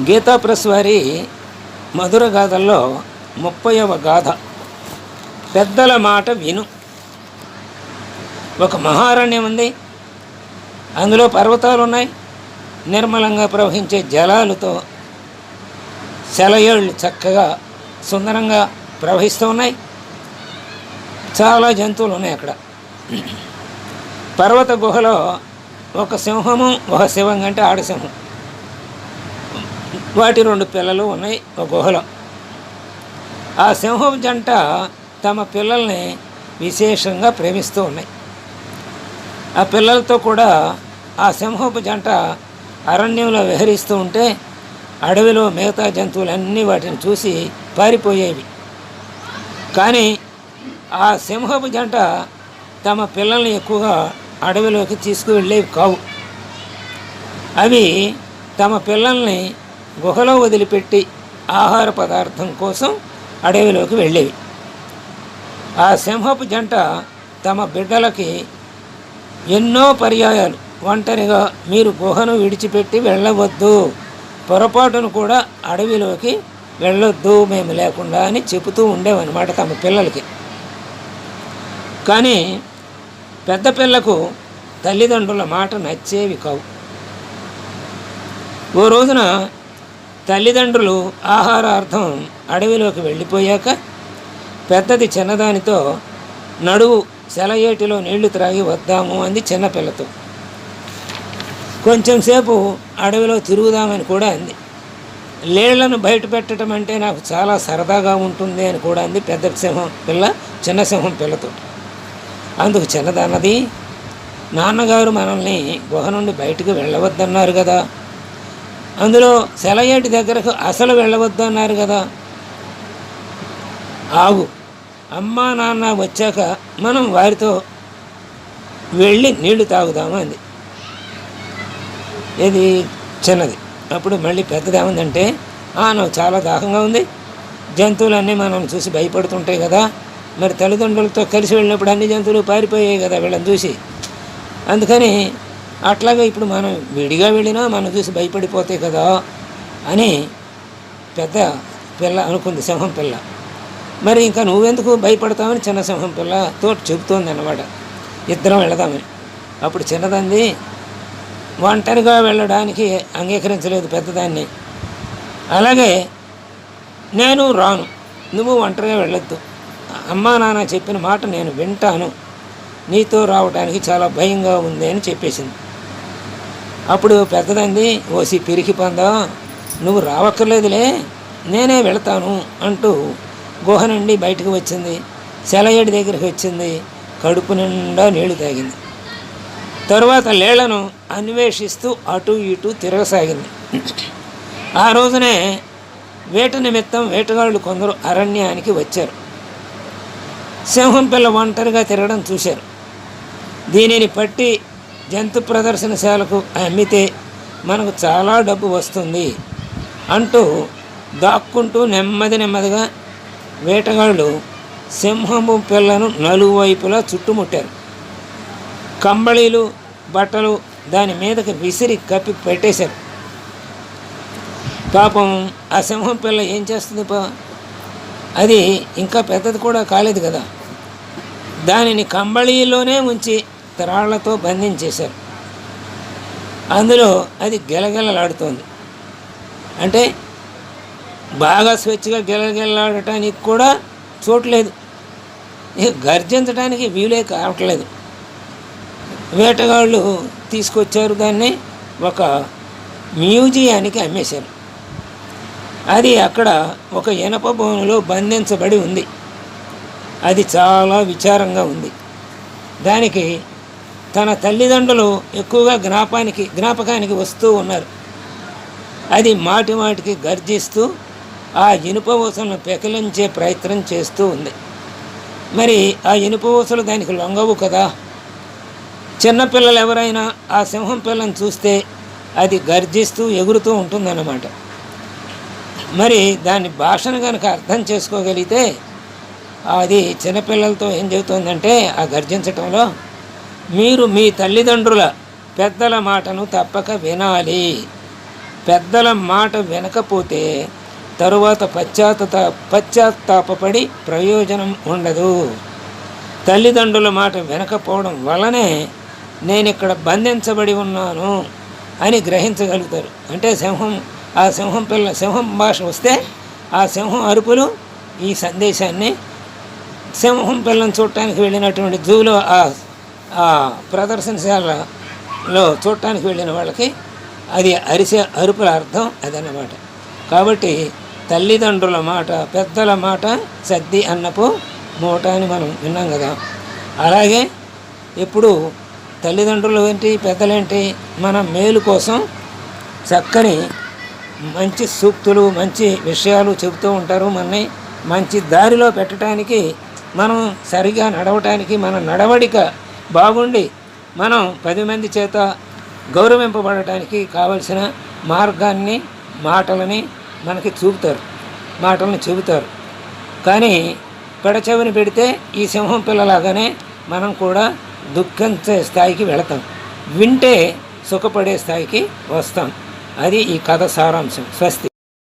Gita press వారి మధుర గాథల్లో ముప్పైవ గాథ. పెద్దల మాట విను. ఒక మహారణ్యం ఉంది. అందులో పర్వతాలు ఉన్నాయి నిర్మలంగా ప్రవహించే జలాలతో సెలయేళ్ళు చక్కగా సుందరంగా ప్రవహిస్తూ ఉన్నాయి. చాలా జంతువులు ఉన్నాయి అక్కడ. పర్వత గుహలో ఒక సింహము ఒక శివం అంటే ఆడసింహం వాటి రెండు పిల్లలు ఉన్నాయి ఒక గుహలో. ఆ సింహం జంట తమ పిల్లల్ని విశేషంగా ప్రేమిస్తూ ఉన్నాయి. ఆ పిల్లలతో కూడా ఆ సింహపు జంట అరణ్యంలో విహరిస్తూ ఉంటే అడవిలో మిగతా జంతువులన్నీ వాటిని చూసి పారిపోయేవి. కానీ ఆ సింహపు జంట తమ పిల్లల్ని ఎక్కువగా అడవిలోకి తీసుకువెళ్ళేవి కావు. అవి తమ పిల్లల్ని గుహలో వదిలిపెట్టి ఆహార పదార్థం కోసం అడవిలోకి వెళ్ళేవి. ఆ సింహపు జంట తమ బిడ్డలకి ఎన్నో పర్యాయాలు. ఒంటరిగా మీరు గుహను విడిచిపెట్టి వెళ్ళవద్దు. పొరపాటును కూడా అడవిలోకి వెళ్ళొద్దు. మేము లేకుండా అని చెబుతూ ఉండేవన్నమాట తమ పిల్లలకి. కానీ పెద్ద పిల్లకు తల్లిదండ్రుల మాట నచ్చేవి కావు. ఓ రోజున తల్లిదండ్రులు ఆహారార్థం అడవిలోకి వెళ్ళిపోయాక పెద్దది చిన్నదానితో నడువు సెలయేటిలో నీళ్ళు త్రాగి వద్దాము అంది చిన్నపిల్లతో. కొంచెం సేపు అడవిలో తిరుగుదామని కూడా అంది. నీళ్ళను బయట పెట్టడం అంటే నాకు చాలా సరదాగా ఉంటుంది అని కూడా అంది పెద్ద సింహం పిల్ల చిన్న సింహం పిల్లతో. అందుకు చిన్నదన్నది నాన్నగారు మనల్ని గుహ నుండి బయటకు వెళ్ళవద్దన్నారు కదా అందులో సెలయేటి దగ్గరకు అసలు వెళ్ళవద్దు అన్నారు కదా. ఆగు. అమ్మా నాన్న వచ్చాక మనం వారితో వెళ్ళి నీళ్ళు తాగుదాము అంది. ఇది చిన్నది. అప్పుడు మళ్ళీ పెద్దది ఏముందంటే "ఆ, నాకు చాలా దాహంగా ఉంది. జంతువులన్నీ మనం చూసి భయపడుతుంటాయి కదా. మరి తల్లిదండ్రులతో కలిసి వెళ్ళినప్పుడు అన్ని జంతువులు పారిపోయాయి కదా వీళ్ళని చూసి. అందుకని అట్లాగే ఇప్పుడు మనం విడిగా వెళ్ళినా మనం చూసి భయపడిపోతే కదా అని పెద్ద పిల్ల అనుకుంది సింహం పిల్ల. మరి ఇంకా నువ్వెందుకు భయపడతావని చిన్న సింహం పిల్ల తోటి చెబుతోంది అన్నమాట. ఇద్దరం వెళదామని. అప్పుడు చిన్నదంది ఒంటరిగా వెళ్ళడానికి అంగీకరించలేదు పెద్దదాన్ని. అలాగే నేను రాను. నువ్వు ఒంటరిగా వెళ్ళొద్దు. అమ్మా నాన్న చెప్పిన మాట నేను వింటాను. నీతో రావడానికి చాలా భయంగా ఉంది అని చెప్పేసింది. అప్పుడు పెద్దదంది ఓసి పిరికి పొందా నువ్వు రావక్కర్లేదులే నేనే వెళతాను అంటూ గుహ నుండి బయటకు వచ్చింది. సెలయేడి దగ్గరికి వచ్చింది. కడుపు నిండా నీళ్ళు తాగింది. తరువాత లేళ్ళను అన్వేషిస్తూ అటు ఇటు తిరగసాగింది. ఆ రోజునే వేట నిమిత్తం వేటగాళ్ళు కొందరు అరణ్యానికి వచ్చారు. సింహం పిల్ల ఒంటరిగా తిరగడం చూశారు. దీనిని పట్టి జంతు ప్రదర్శనశాలకు అమ్మితే మనకు చాలా డబ్బు వస్తుంది అంటూ దాక్కుంటూ నెమ్మది నెమ్మదిగా వేటగాళ్ళు సింహము పిల్లను నలువైపులా చుట్టుముట్టారు. కంబళీలు బట్టలు దాని మీదకి విసిరి కప్పి పెట్టేశారు. పాపం ఆ సింహం పిల్ల ఏం చేస్తుంది పా? అది ఇంకా పెద్దది కూడా కాలేదు కదా. దానిని కంబళీలోనే ఉంచి త్రాళ్ళతో బంధించేశారు అందులో అది గెలగెలలాడుతోంది. అంటే బాగా స్వచ్ఛగా గెలగెలలాడటానికి కూడా చూడలేదు ఇక గర్జించడానికి వీలే కావట్లేదు. వేటగాళ్ళు తీసుకొచ్చారు దాన్ని ఒక మ్యూజియానికి అమ్మేశారు. అది అక్కడ ఒక ఇనప బోనులో బంధించబడి ఉంది. అది చాలా విచారంగా ఉంది. దానికి తన తల్లిదండ్రులు ఎక్కువగా జ్ఞాపానికి జ్ఞాపకానికి వస్తూ ఉన్నారు. అది మాటి మాటికి గర్జిస్తూ ఆ ఇనుప ఊసలను పెకిలించే ప్రయత్నం చేస్తూ ఉంది. మరి ఆ ఇనుప ఊసలు దానికి లొంగవు కదా? చిన్నపిల్లలు ఎవరైనా ఆ సింహం పిల్లని చూస్తే అది గర్జిస్తూ ఎగురుతూ ఉంటుందన్నమాట. మరి దాని భాషను కనుక అర్థం చేసుకోగలిగితే అది చిన్నపిల్లలతో ఏం చెబుతుందంటే ఆ గర్జించటంలో మీరు మీ తల్లిదండ్రుల పెద్దల మాటను తప్పక వినాలి. పెద్దల మాట వినకపోతే తరువాత పశ్చాత్త పశ్చాత్తాపపడి ప్రయోజనం ఉండదు. తల్లిదండ్రుల మాట వినకపోవడం వలనే నేను ఇక్కడ బంధించబడి ఉన్నాను అని గ్రహించగలుగుతారు. అంటే సింహం ఆ సింహం పిల్ల సింహం భాష వస్తే ఆ సింహం అరుపులు ఈ సందేశాన్ని సింహం పిల్లని చూడటానికి వెళ్ళినటువంటి జూలో ఆ ప్రదర్శనశాలలో చూడటానికి వెళ్ళిన వాళ్ళకి అది అరిసే అరుపుల అర్థం అదన్నమాట. కాబట్టి తల్లిదండ్రుల మాట పెద్దల మాట సద్ది అన్నపు మూట అని మనం విన్నాం కదా. అలాగే ఇప్పుడు తల్లిదండ్రులు ఏంటి పెద్దలేంటి మన మేలు కోసం చక్కని మంచి సూక్తులు మంచి విషయాలు చెబుతూ ఉంటారు. మనని మంచి దారిలో పెట్టడానికి మనం సరిగా నడవటానికి మన నడవడిక బాగుండి. మనం పది మంది చేత గౌరవింపబడటానికి కావలసిన మార్గాన్ని మాటలని మనకి చూపుతారు. మాటలను చెబుతారు. కానీ పెడచెవిని పెడితే ఈ సింహం పిల్లలాగానే మనం కూడా దుఃఖించే స్థాయికి వెళతాం. వింటే సుఖపడే స్థాయికి వస్తాం. అది ఈ కథ సారాంశం. స్వస్తి.